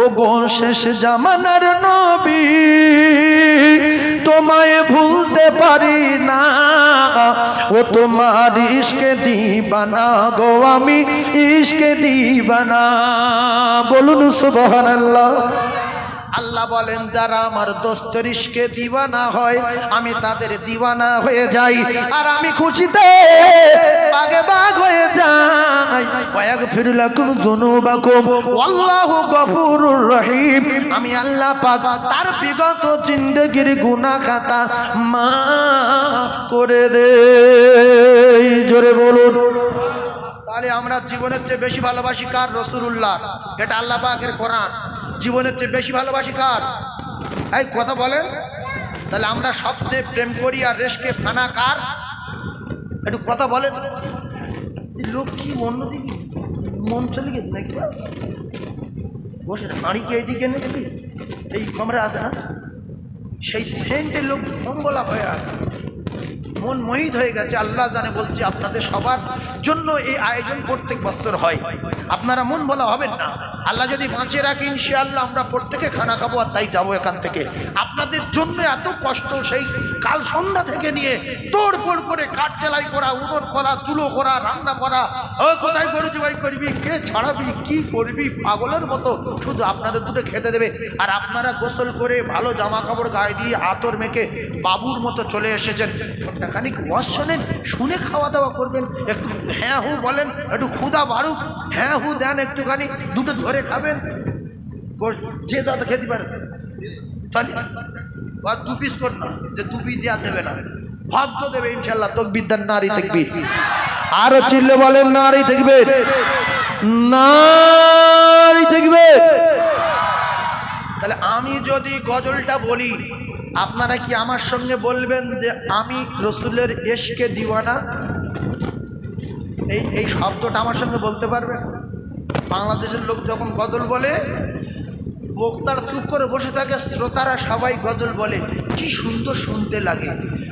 ও গো শেষ জামানার নবী, তোমায় ভুলতে পারি না। ও তোমার ইশকে দিবানা গো, আমি ইশকে দিবানা। বলুন সুবহানাল্লাহ। আল্লাহ বলেন, যারা আমার দোস্তের ইশকে দিওয়ানা হয়, আমি তাদের দিওয়ানা হয়ে যাই। আর আমি খুশিতে ওয়াগফির লাকুম যুনুবাকুম। ওয়াল্লাহু গফুরুর রহিম। আমি আল্লাহ পাক তার বিগত জিন্দেগির গুনাহ খাতা মাফ করে দেই। জোরে বলুন। তাহলে আমরা জীবনের চেয়ে বেশি ভালোবাসি কার? রসুল্লাহ এটা আল্লাহ পাকের কোরআন। জীবনের চেয়ে বেশি ভালোবাসি কার? এই কথা বলেন। তাহলে আমরা সবচেয়ে প্রেম করি আর রেশকে ফানা কার? একটু কথা বলেন। লোক কি অন্যদিকে চলে গেছে নাকি বসে হাঁড়ি কি এইদিকে নাকি এই কমরে আছে না। সেই সেন্টের লোক মঙ্গলা হয়ে আছে। মন মোহিত হয়ে গেছে, আল্লাহ জানে বলছি, আপনাদের সবার জন্য এই আয়োজন প্রত্যেক বছর হয়। আপনারা মন বলা হবেন না। আল্লাহ যদি বাঁচিয়ে রাখে, ইনশাআল্লাহ আমরা প্রত্যেকে খানা খাব আর তাই যাব এখান থেকে। আপনাদের জন্য এত কষ্ট, সেই কাল সন্ধ্যা থেকে নিয়ে তোড় ফোড় করে কাঠ চালাই করা, উদর করা চুলো করা, রান্না করা। ও, কোথায় গরু জবাই করবি? কে ছাড়াবি? কি করবি? পাগলের মতো। শুধু আপনাদের দুটো খেতে দেবে। আর আপনারা গোসল করে ভালো জামা কাপড় গায়ে দিয়ে আতর মেখে বাবুর মতো চলে এসেছেন। ঘন্টাখানি ওয়াজ শোনেন, শুনে খাওয়া দাওয়া করবেন। একটু হ্যাঁ হু বলেন, একটু ক্ষুদা বাড়ুক। হ্যাঁ হু, দেন একটুখানি, দুটো ধরে খাবেন। যে যত খেতে পারে। চলি। আর দু পিস কর যে দু পিস দেওয়া দেবে না। তো দেবে, ইনশাল্লাহ তকবিদ্যার নারী দেখবি আরও চিল্লে বলেন, নারী দেখবে নারী দেখবে তাহলে আমি যদি গজলটা বলি, আপনারা কি আমার সঙ্গে বলবেন যে আমি রসুলের এশকে দিওয়ানা? এই এই শব্দটা আমার সঙ্গে বলতে পারবেন বাংলাদেশের লোক যখন গজল বলে বক্তার চুপ করে বসে থাকে, শ্রোতারা সবাই গজল বলে। কি সুন্দর শুনতে লাগে।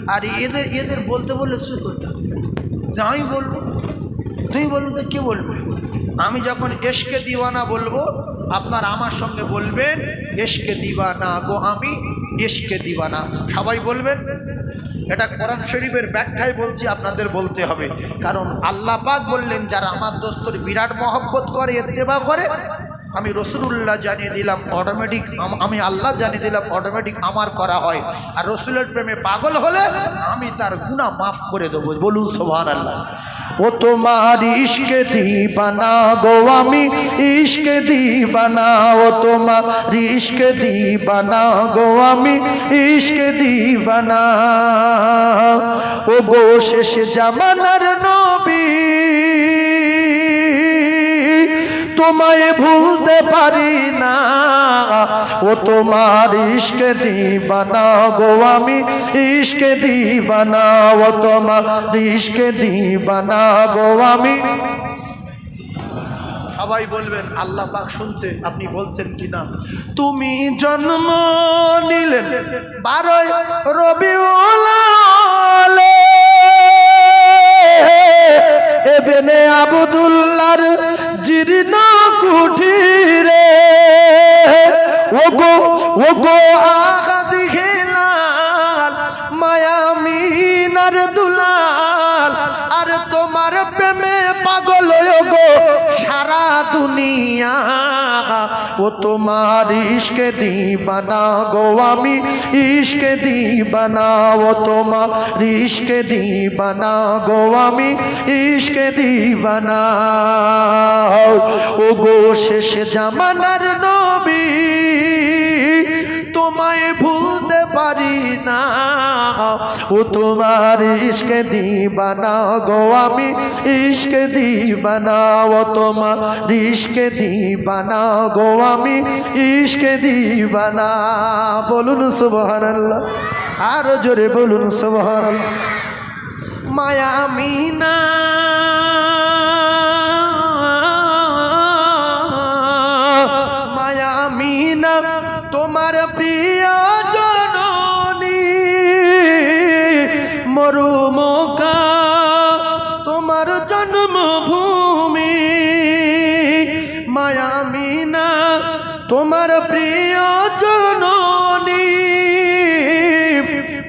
আর এদের এদের বলতে বললে চুপ করতে। যে আমি বলব? তুমি বলব তো কে বলবে? আমি যখন এশকে দিওয়ানা বলব, আপনার আমার সঙ্গে বলবেন, এশকে দিওয়ানা গো আমি, এশকে দিওয়ানা। সবাই বলবেন এটা কোরআন শরীফের ব্যাখ্যায় বলছি, আপনাদের বলতে হবে। কারণ আল্লাহ পাক বললেন, যারা আমার দোস্তর বিরাট মহব্বত করে এত্তেবা করে আমি রসুল্লাহ জানিয়ে দিলাম অটোমেটিক আমি আল্লাহ জানিয়ে দিলাম অটোমেটিক আমার করা হয়। আর রসুলের প্রেমে পাগল হলে আমি তার গুণা মাফ করে দেবো। বলুন সোহান আল্লাহ ও তোমার ইশকে দিবানা গো আমি ইশকে দিবানা, ও তোমার ইশকে দিবানা গো আমি ইশকে দিবানা। ও গো শেষ জামানার নবী তোমায় ভুলতে পারি না। ও তোমার ইশকে দিবানা গো আমি ইশকে দিবানা। ও তোমার ইশকে দিবানা গো আমি। সবাই বলবেন আল্লাহ পাক শুনছে আপনি বলছেন কি না তুমি জন্ম নিলেন বারোই রবিউলালে এবেনে আবদুল্লার জীর্ণ কুঠিরে ওগো ওগো আহাদ খেলাল মায়ামিনার দুলাল, আর তোমার প্রেমে পাগল গো সারা দুনিয়া ও তোমার ইশকে দিবানা গো আমি, ইশকে দিবানা ও তোমার ইশকে দিবানা গো আমি, ইশকে দিবানা ও গো শেষ জামানার নবী, তোমায় ভুলতে পারি না। ও তোমার ইশকে দিবানা গো, আমি ইশকে দিবানা। ও তোমার ইশকে দিবানা গো, আমি ইশকে দিবানা। বলুন সুবহানাল্লাহ। আরও জোরে বলুন সুবহানাল্লাহ। মায়া মিনা। তোমার প্রিয় জননী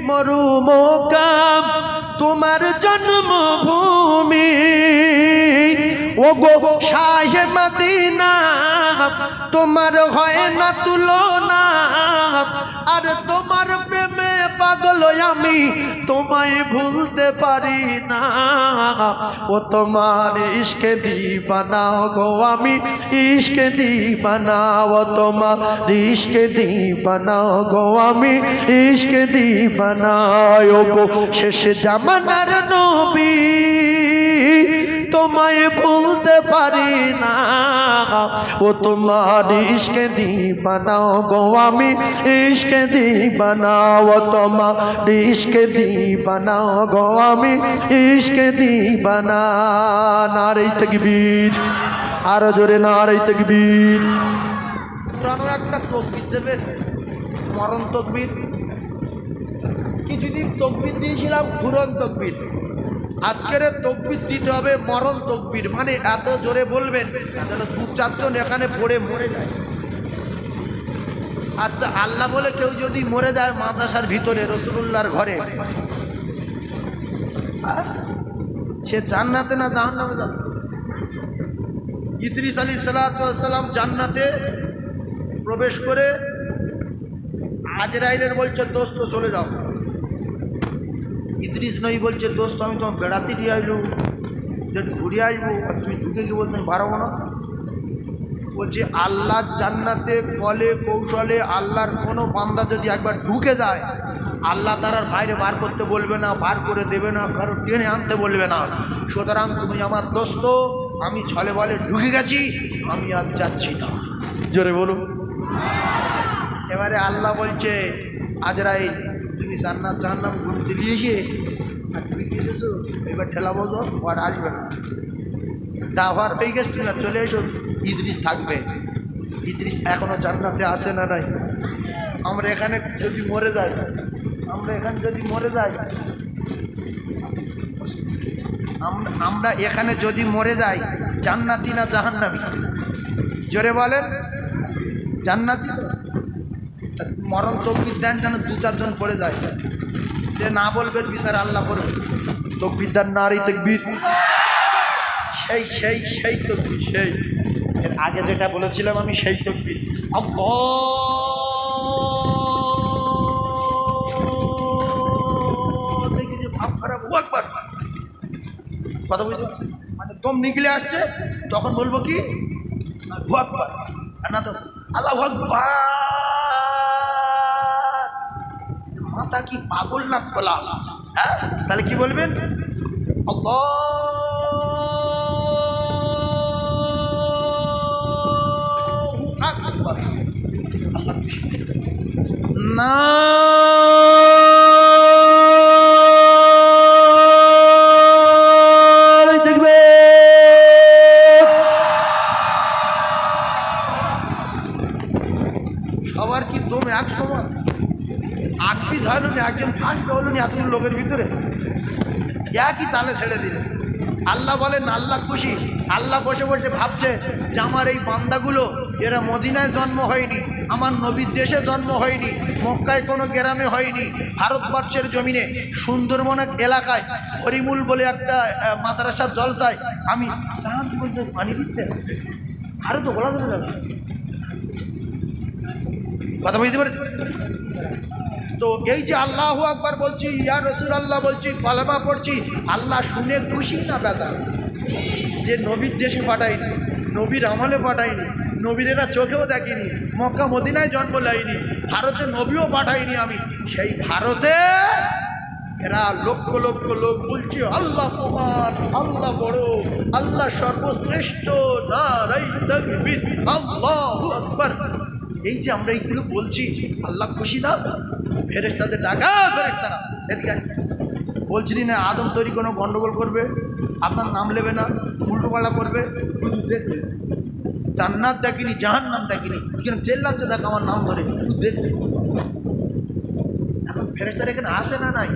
মরুমকাম তোমার জন্মভূমি। ও গো শাহে মদিনা, তোমার হয় না তুলনা, আর তোমার পাগল আমি, তোমায় ভুলতে পারি না। ও তোমার ইশকে দিবানাও গো আমি, ইশকে দিবানাও তোমার ইশকে দিবানাও গো আমি, ইশকে দিবানা ও গো। শেষ জামানার নবী তোমায় ভুলতে পারি না। ও তোমার ইশকে দিবানাও গো আমি ইশকে দিবানাও ও তোমার ইশকে দিবানাও গো আমি ইশকে দিবানা। নারী তকবীর আরও জোরে নারী তকবীর পুরানো একটা তকবির দেবেন? মরণ তকবির? কিছুদিন তকবির দিয়েছিলাম ঘুরন তকবির। আজকের তকবির দিতে হবে, মরণ তকবির মানে এত জোরে বলবেন যেন দু চারজন এখানে পড়ে মরে যায়। আচ্ছা আল্লাহ বলে কেউ যদি মরে যায় মাদ্রাসার ভিতরে রসুল্লাহর ঘরে। সে জান্নাতে না জাহান্নামে যাবে? ইদ্রিস আলী সালাম জান্নাতে প্রবেশ করে আজরাইলের বলছে, দোস্ত, চলে যাও। ইদ্রিস নই বলছে দোস্ত আমি তোমার বেড়াতে দিয়ে আসব যেটু ঘুরে আসব আর তুমি ঢুকে কি বলতে আমি পারব না বলছে আল্লাহর জান্নাতে কলে কৌশলে আল্লাহর কোনো বান্দা যদি একবার ঢুকে যায় আল্লাহ তারার বাইরে বার করতে বলবে না বার করে দেবে না কারও টেনে আনতে বলবে না। সুতরাং তুমি আমার দোস্ত আমি ছলে বলে ঢুকে গেছি আমি আর যাচ্ছি না। জোরে বলুন। এবারে আল্লাহ বলছে আজরাইল তুমি জান্নাত জাহান্নাম ঘুরতে দিয়েছে আর তুমি দিয়েছ এবার ঠেলা বলতো আর আসবে না। যা হওয়ার হয়ে গেছে, তুমি চলে এসো। ইদ্রিস থাকবে। ইদ্রিস এখনও জান্নাতে আসে না নাই। আমরা এখানে যদি মরে যাই, আমরা এখানে যদি মরে যাই আমরা- এখানে যদি মরে যাই, জান্নাতি না জাহান্নামি? জোরে বলেন। জান্নাতি? মরণ তকবির দেন যেন দু চারজন পড়ে যায়। যে না বলবেন বিচার আল্লাহ করবে। তকবির দেন নারী তকবির। সেই সেই সেই তকবির, সেই। এর আগে যেটা বলেছিলাম আমি সেই তকবির। দেখি যে ভাব খারাপ। ও একবার। কথা বুঝতে মানে দম নিকলে আসছে, তখন বলব কি? আর না তো? আল্লাহ আকবার। মাথা কি পাগল না খোলা? হ্যাঁ? তাহলে কি বলবেন? আল্লাহু আকবি একজন ফার্স্ট হলো না এতজন লোকের ভিতরে? একই তালে ছেড়ে দিলেন আল্লাহ বলেন, আল্লাহ খুশি। আল্লাহ বসে বসে ভাবছে, যে আমার এই বান্দাগুলো, এরা মদিনায় জন্ম হয়নি, আমার নবীর দেশে জন্ম হয়নি, মক্কায় কোনো গ্রামে হয়নি, ভারতবর্ষের জমিনে সুন্দরবন এক এলাকায়, হরিমুল বলে একটা মাদ্রাসার জলসায়। আমি পানি দিচ্ছে। আরও তো ধরে যাবে কথা বুঝতে পারছি তো এই যে আল্লাহ আকবার বলছি, ইয়া রসুল আল্লাহ বলছি কলেমা পড়ছি, আল্লাহ শুনে খুশি না বেদা? যে নবীর দেশে পাঠায়নি নবীর আমলে পাঠায়নি নবীর এরা চোখেও দেখেনি, মক্কা মদিনায় জন্ম লাইনি ভারতে নবীও পাঠাইনি আমি, সেই ভারতে এরা লক্ষ লক্ষ লোক বলছে, আল্লাহ কুমার আল্লাহ বড়, আল্লাহ সর্বশ্রেষ্ঠ তাকবীর, আল্লাহু এই যে আমরা এইগুলো বলছি, আল্লাহ খুশি না ফেরেস তাদের ডাকা ফেরেস তারা এদিকে। বলছিলি না, আদম তৈরি কোনো গন্ডগোল করবে? আপনার নাম নেবে না, উল্টোপাল্টা করবে? দেখবে। জান্নাত দেখিনি জাহান নাম দেখিনি এখানে চেল্লাচ্ছে দেখ আমার নাম ধরে। দেখবে। এখন ফেরেস্তার এখানে আসে না নাই?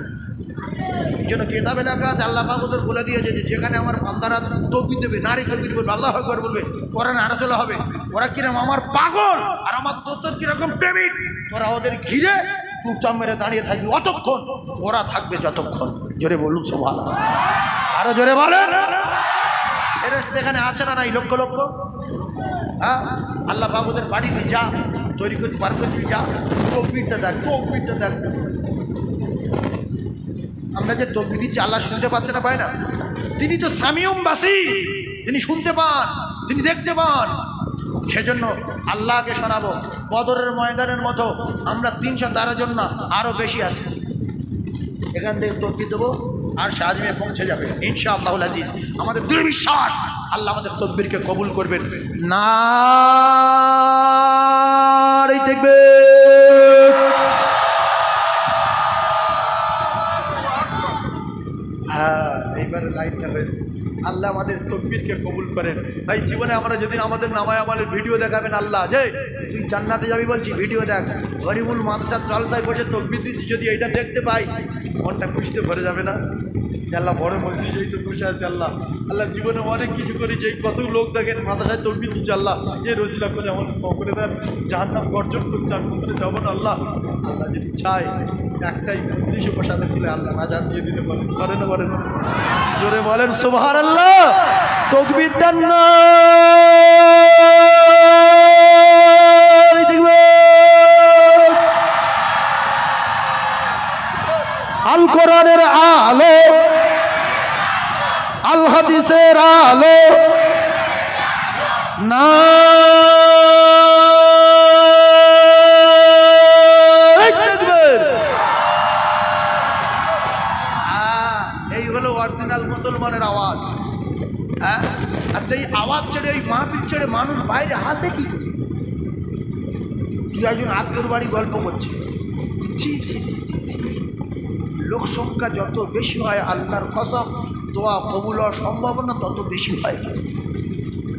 এই জন্য কেতাবে লেখা আছে, আল্লাহ পাক বলে দিয়েছে যে যেখানে আমার বান্দারা তকবির দেবে, নারী তকবির বলবে আল্লাহ একবার বলবে, কোরআন আড়াচলা হবে। ওরা কীরকম আমার পাগল আর আমার দোস্তর কীরকম প্রেমিক? তোরা ওদের ঘিরে চুপচাপ মেরে দাঁড়িয়ে থাকবি অতক্ষণ। ওরা থাকবে যতক্ষণ। জোরে বলুন ভালো আরও জোরে বলেন। এখানে আছে না নাই? লক্ষ লক্ষ। হ্যাঁ? আল্লাহ বাবুদের বাড়িতে যা, তৈরি করতে পারবে তুই যা। তকবিরটা দেখ তকবিরটা দেখ। আমরা যে তকবির দিচ্ছি আল্লাহ শুনতে পাচ্ছে না পায় না। তিনি তো সামিয়ম বাসি। তিনি শুনতে পান, তিনি দেখতে পান। সেজন্য আল্লাহকে শোনাবো, বদরের ময়দানের মতো আমরা তিনশো তেরো জন্য আরও বেশি আছি। এখান থেকে তকবির দেবো, আর সাজমে পৌঁছে যাবে। ইনশা আল্লাহ আজিজ। আমাদের দৃঢ় বিশ্বাস আল্লাহ আমাদের তকবিরকে কবুল করবেন। না দেখবে লাইটটা হয়েছে। আল্লাহ আমাদের তকবিরকে কবুল করেন। ভাই, জীবনে আমরা যদি আমাদের নামায় আমাদের ভিডিও দেখাবেন আল্লাহ যে তুই জান্নাতে যাবি বলছি, ভিডিও দেখ। গরিবুল মাদ্রাসার জলসায় বসে তকবির দিচ্ছি, যদি এইটা দেখতে পাই, মনটা খুশিতে ভরে যাবে না। আল্লাহ বড় মসজিদ এই তো বসে আছে, আল্লাহ। আল্লাহ জীবনে অনেক কিছু করেছে। এই কত লোক দেখেন, মাদ্রাসায় তকবির দিচ্ছে, আল্লাহ। এ রসিলা করে আমার করে দেন। যার নাম গর্জন করছে, আর করে যাব না, আল্লাহ। আল্লাহ যদি চায়, একটাই উদ্দেশ্য বসাতে ছিল, আল্লাহ নাজাদ দিয়ে দিতে পারেন পারেন না পারেন জোরে বলেন সুবহান আল্লাহ তকবির দেন আল কোরআনের আল হাদিসের আলো। না। এই হলো অরিজিনাল মুসলমানের আওয়াজ। হ্যাঁ আচ্ছা এই আওয়াজ ছেড়ে এই মাহফিল ছেড়ে মানুষ বাইরে হাসে কি? তুই একজন বাড়ি গল্প করছে ছি ছি ছি ছি ছি। লোক সংখ্যা যত বেশি হয় আল্লাহর কসম দোয়া কবুল হওয়ার সম্ভাবনা তত বেশি হয়।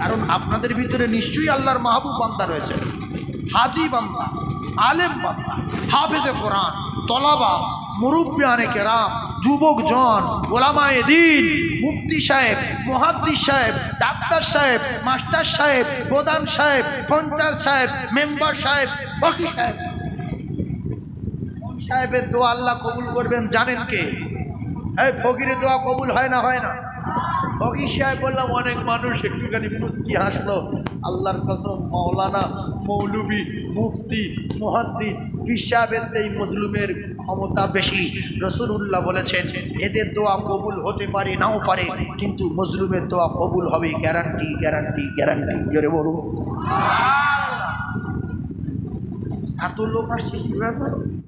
কারণ আপনাদের ভিতরে নিশ্চয়ই আল্লাহর মাহবুব বান্দা রয়েছে। হাজি বান্দা, আলেম বান্দা, হাফেজে কোরআন, তলাবা, মুরব্বিয়ানে কেরাম, যুবক জন, ওলামায়ে দিন, মুফতি সাহেব, মহাদ্দিস সাহেব, ডাক্তার সাহেব, মাস্টার সাহেব, প্রধান সাহেব, পঞ্চায়েত সাহেব, মেম্বার সাহেব, বাকি সাহেব। সাহেবের দোয়া আল্লাহ কবুল করবেন জানেন কে? এই ফকিরের দোয়া কবুল হয় না হয় না। ফকির সাহেব বললাম, অনেক মানুষ একটুখানি মুস্কি হাসলো। আল্লাহর কসম, মাওলানা, মৌলবি, মুফতি, মুহাদ্দিস, পীর সাহেবের চেয়ে মজলুমের ক্ষমতা বেশি। রসুল্লাহ বলেছেন, এদের দোয়া কবুল হতে পারে, নাও পারে, কিন্তু মজলুমের দোয়া কবুল হবে গ্যারান্টি গ্যারান্টি গ্যারান্টি জোরে বলুন। এত লোক আসছে